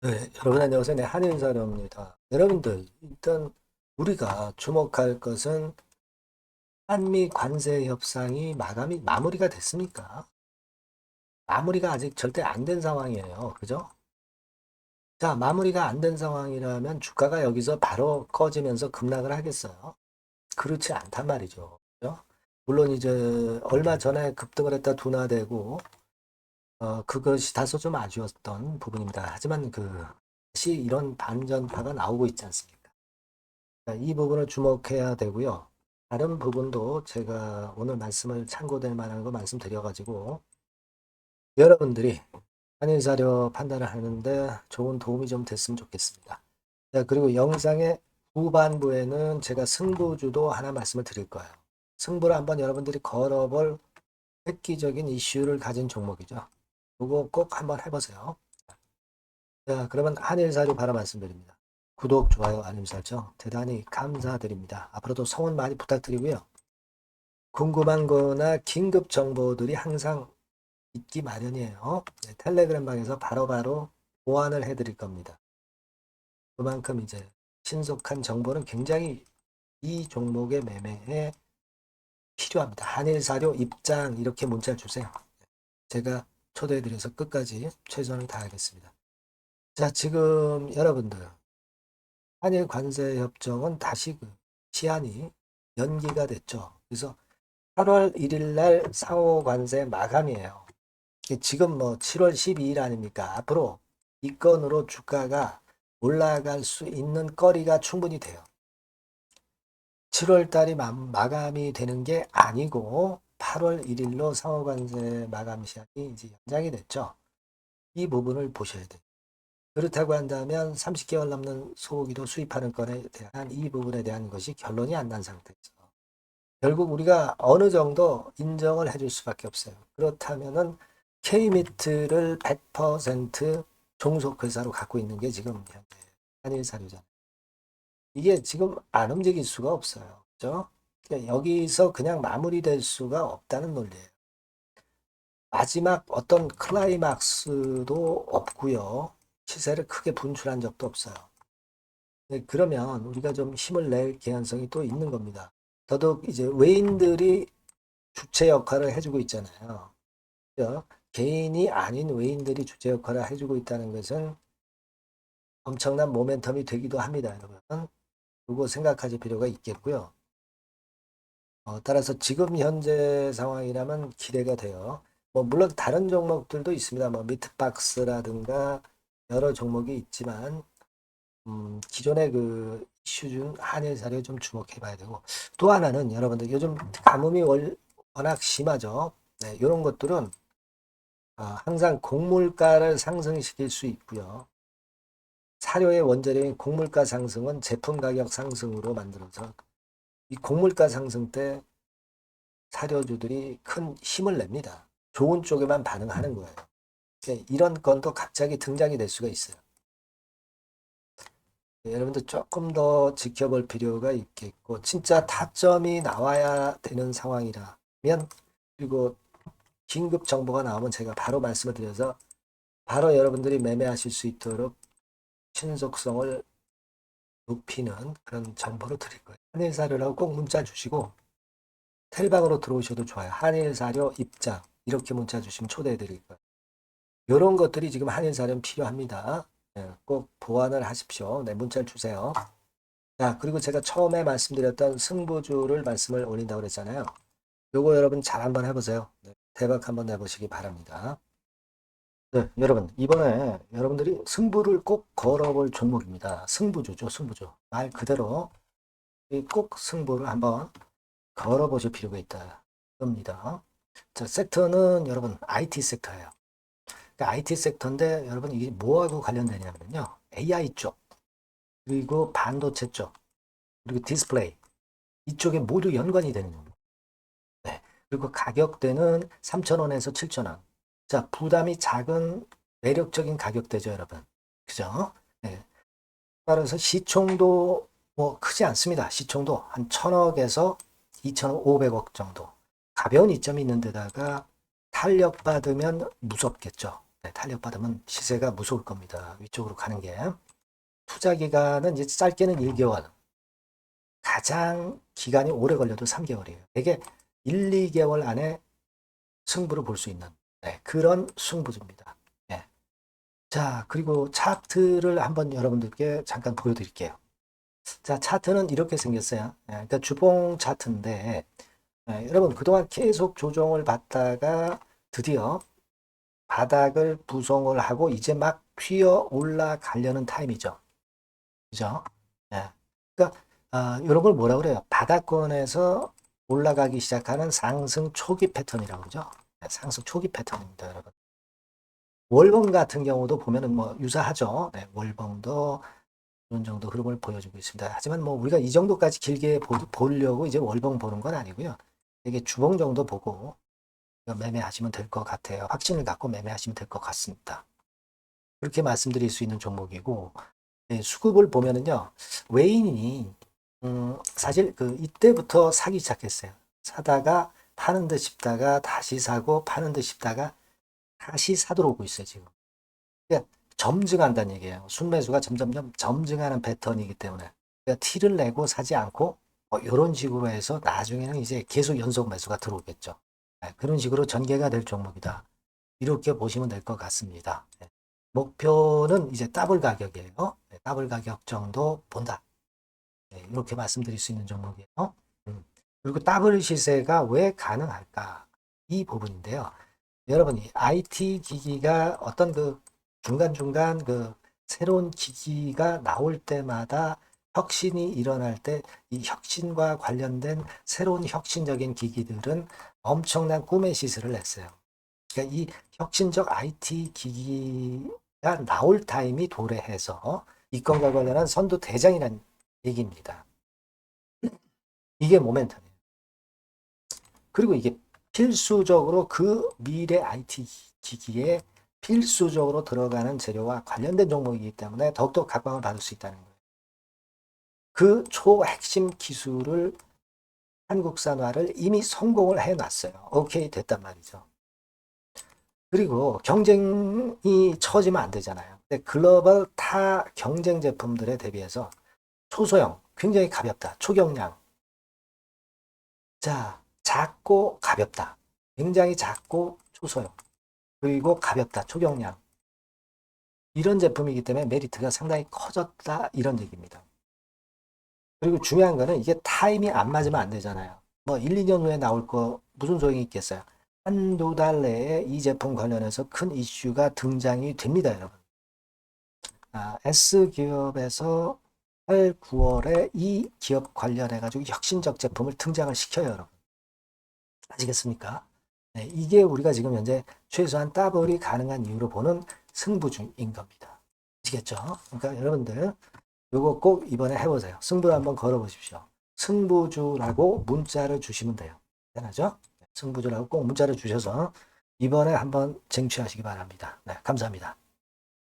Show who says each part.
Speaker 1: 네, 여러분 안녕하세요. 네, 한인사료입니다. 여러분들, 일단 우리가 주목할 것은 한미 관세 협상이 마감이 마무리가 됐습니까? 마무리가 아직 절대 안 된 상황이에요. 그죠? 자, 마무리가 안 된 상황이라면 주가가 여기서 바로 꺼지면서 급락을 하겠어요? 그렇지 않단 말이죠. 그죠? 물론 이제 얼마 전에 급등을 했다 둔화되고 어, 그것이 다소 좀 아쉬웠던 부분입니다. 하지만 그, 다시 이런 반전파가 나오고 있지 않습니까? 자, 이 부분을 주목해야 되고요. 다른 부분도 제가 오늘 말씀을 참고될 만한 거 말씀드려가지고, 여러분들이 한인사료 판단을 하는데 좋은 도움이 좀 됐으면 좋겠습니다. 자, 그리고 영상의 후반부에는 제가 승부주도 하나 말씀을 드릴 거예요. 승부를 한번 여러분들이 걸어볼 획기적인 이슈를 가진 종목이죠. 그거 꼭 한번 해보세요. 자, 그러면 한일사료 바로 말씀드립니다. 구독, 좋아요, 알림 설정 대단히 감사드립니다. 앞으로도 성원 많이 부탁드리고요. 궁금한 거나 긴급 정보들이 항상 있기 마련이에요. 네, 텔레그램 방에서 바로바로 보완을 해드릴 겁니다. 그만큼 이제 신속한 정보는 굉장히 이 종목의 매매에 필요합니다. 한일사료 입장 이렇게 문자 주세요. 제가 초대해드려서 끝까지 최선을 다하겠습니다. 자, 지금 여러분들 한일 관세 협정은 다시 그 시한이 연기가 됐죠. 그래서 8월 1일 날 상호 관세 마감이에요. 지금 뭐 7월 12일 아닙니까? 앞으로 이 건으로 주가가 올라갈 수 있는 거리가 충분히 돼요. 7월 달이 마- 마감이 되는 게 아니고 8월 1일로 상호관세 마감 시한이 이제 연장이 됐죠. 이 부분을 보셔야 돼요. 그렇다고 한다면 30개월 넘는 소고기도 수입하는 건에 대한 이 부분에 대한 것이 결론이 안 난 상태에서 결국 우리가 어느 정도 인정을 해줄 수밖에 없어요. 그렇다면은 K미트를 100% 종속회사로 갖고 있는 게 지금 현재 한일사료잖아요. 이게 지금 안 움직일 수가 없어요. 그죠? 그러니까 여기서 그냥 마무리될 수가 없다는 논리예요. 마지막 어떤 클라이막스도 없고요. 시세를 크게 분출한 적도 없어요. 네, 그러면 우리가 좀 힘을 낼 개연성이 또 있는 겁니다. 더더욱 이제 외인들이 주체 역할을 해주고 있잖아요. 그죠? 개인이 아닌 외인들이 주체 역할을 해주고 있다는 것은 엄청난 모멘텀이 되기도 합니다, 여러분. 그거 생각하실 필요가 있겠고요. 어, 따라서 지금 현재 상황이라면 기대가 돼요. 뭐 물론 다른 종목들도 있습니다. 뭐 미트박스라든가 여러 종목이 있지만 음, 기존의 그 이슈 중 한일사료에 좀 주목해 봐야 되고 또 하나는 여러분들 요즘 가뭄이 월- 워낙 심하죠. 네, 이런 것들은 아, 항상 곡물가를 상승시킬 수 있고요. 사료의 원재료인 곡물가 상승은 제품 가격 상승으로 만들어서 이 곡물가 상승 때 사료주들이 큰 힘을 냅니다. 좋은 쪽에만 반응하는 거예요. 네, 이런 건도 갑자기 등장이 될 수가 있어요. 네, 여러분들 조금 더 지켜볼 필요가 있겠고, 진짜 타점이 나와야 되는 상황이라면, 그리고 긴급 정보가 나오면 제가 바로 말씀을 드려서, 바로 여러분들이 매매하실 수 있도록 신속성을 높이는 그런 정보를 드릴 거예요. 한일 사료라고 꼭 문자 주시고, 텔방으로 들어오셔도 좋아요. 한일 사료 입장. 이렇게 문자 주시면 초대해 드릴 거예요. 이런 것들이 지금 한일 사료는 필요합니다. 네, 꼭 보완을 하십시오. 네, 문자를 주세요. 자, 그리고 제가 처음에 말씀드렸던 승부주를 말씀을 올린다고 그랬잖아요. 요거 여러분 잘 한번 해보세요. 네, 대박 한번 내보시기 바랍니다. 네, 여러분, 이번에 여러분들이 승부를 꼭 걸어볼 종목입니다. 승부주죠, 승부주. 말 그대로 이꼭 승부를 한번 걸어보실 필요가 있다. 겁니다. 자, 섹터는 여러분 IT 섹터예요. 그러니까 IT 섹터인데 여러분 이게 뭐하고 관련되냐면요. AI 쪽, 그리고 반도체 쪽, 그리고 디스플레이 이쪽에 모두 연관이 되는 겁니다. 네. 그리고 가격대는 3,000원에서 7,000원. 자, 부담이 작은 매력적인 가격대죠, 여러분. 그죠? 네. 따라서 시총도 뭐 크지 않습니다. 시총도 한 1,000억에서 2,500억 정도. 가벼운 이점이 있는 데다가 탄력받으면 무섭겠죠. 네, 탄력 받으면 시세가 무서울 겁니다. 위쪽으로 가는 게. 투자 기간은 이제 짧게는 1개월. 가장 기간이 오래 걸려도 3개월이에요. 되게 1, 2개월 안에 승부를 볼 수 있는 네, 그런 승부입니다. 네. 자, 그리고 차트를 한번 여러분들께 잠깐 보여드릴게요. 자, 차트는 이렇게 생겼어요. 네, 그러니까 주봉 차트인데 네, 여러분 그동안 계속 조정을 받다가 드디어 바닥을 부송을 하고 이제 막 튀어 올라가려는 타임이죠. 그죠? 예. 그러니까 아, 이런 걸 뭐라 그래요? 바닥권에서 올라가기 시작하는 상승 초기 패턴이라고 그러죠. 예, 상승 초기 패턴입니다, 여러분. 월봉 같은 경우도 보면은 뭐 유사하죠. 네, 월봉도 이런 정도 흐름을 보여주고 있습니다. 하지만 뭐 우리가 이 정도까지 길게 보, 보려고 이제 월봉 보는 건 아니고요. 이게 주봉 정도 보고 매매하시면 될 것 같아요. 확신을 갖고 매매하시면 될 것 같습니다. 그렇게 말씀드릴 수 있는 종목이고 네, 수급을 보면은요 외인이 음, 사실 그 이때부터 사기 시작했어요. 사다가 파는 듯 싶다가 다시 사고 파는 듯 싶다가 다시 사들어 오고 있어요 지금. 그러니까 점증한다는 얘기예요. 순매수가 점점점 점증하는 패턴이기 때문에 그러니까 티를 내고 사지 않고 뭐 이런 식으로 해서 나중에는 이제 계속 연속 매수가 들어오겠죠. 네, 그런 식으로 전개가 될 종목이다. 이렇게 보시면 될 것 같습니다. 네. 목표는 이제 더블 가격이에요. 네, 더블 가격 정도 본다. 네, 이렇게 말씀드릴 수 있는 종목이에요. 음. 그리고 더블 시세가 왜 가능할까? 이 부분인데요. 여러분 이 IT 기기가 어떤 그 중간중간 그 새로운 기기가 나올 때마다 혁신이 일어날 때 이 혁신과 관련된 새로운 혁신적인 기기들은 엄청난 꿈의 시세를 냈어요. 그러니까 이 혁신적 IT 기기가 나올 타임이 도래해서 이 건과 관련한 선두 대장이라는 얘기입니다. 이게 모멘텀이에요. 그리고 이게 필수적으로 그 미래 IT 기기에 필수적으로 들어가는 재료와 관련된 종목이기 때문에 더욱더 각광을 받을 수 있다는 거예요. 그 초핵심 기술을 한국산화를 이미 성공을 해놨어요. 오케이 됐단 말이죠. 그리고 경쟁이 처지면 안 되잖아요. 근데 글로벌 타 경쟁 제품들에 대비해서 초소형, 굉장히 가볍다. 초경량. 자, 작고 가볍다. 굉장히 작고 초소형. 그리고 가볍다. 초경량. 이런 제품이기 때문에 메리트가 상당히 커졌다. 이런 얘기입니다. 그리고 중요한 거는 이게 타임이 안 맞으면 안 되잖아요. 뭐 1, 2년 후에 나올 거 무슨 소용이 있겠어요. 한두 달 내에 이 제품 관련해서 큰 이슈가 등장이 됩니다, 여러분. 아, S기업에서 8, 9월에 이 기업 관련해가지고 혁신적 제품을 등장을 시켜요, 여러분. 아시겠습니까? 네, 이게 우리가 지금 현재 최소한 더블이 가능한 이유로 보는 승부 중인 겁니다. 아시겠죠? 그러니까 여러분들 요거 꼭 이번에 해보세요. 승부를 한번 걸어보십시오. 승부주라고 문자를 주시면 돼요. 대단하죠? 승부주라고 꼭 문자를 주셔서 이번에 한번 쟁취하시기 바랍니다. 네, 감사합니다.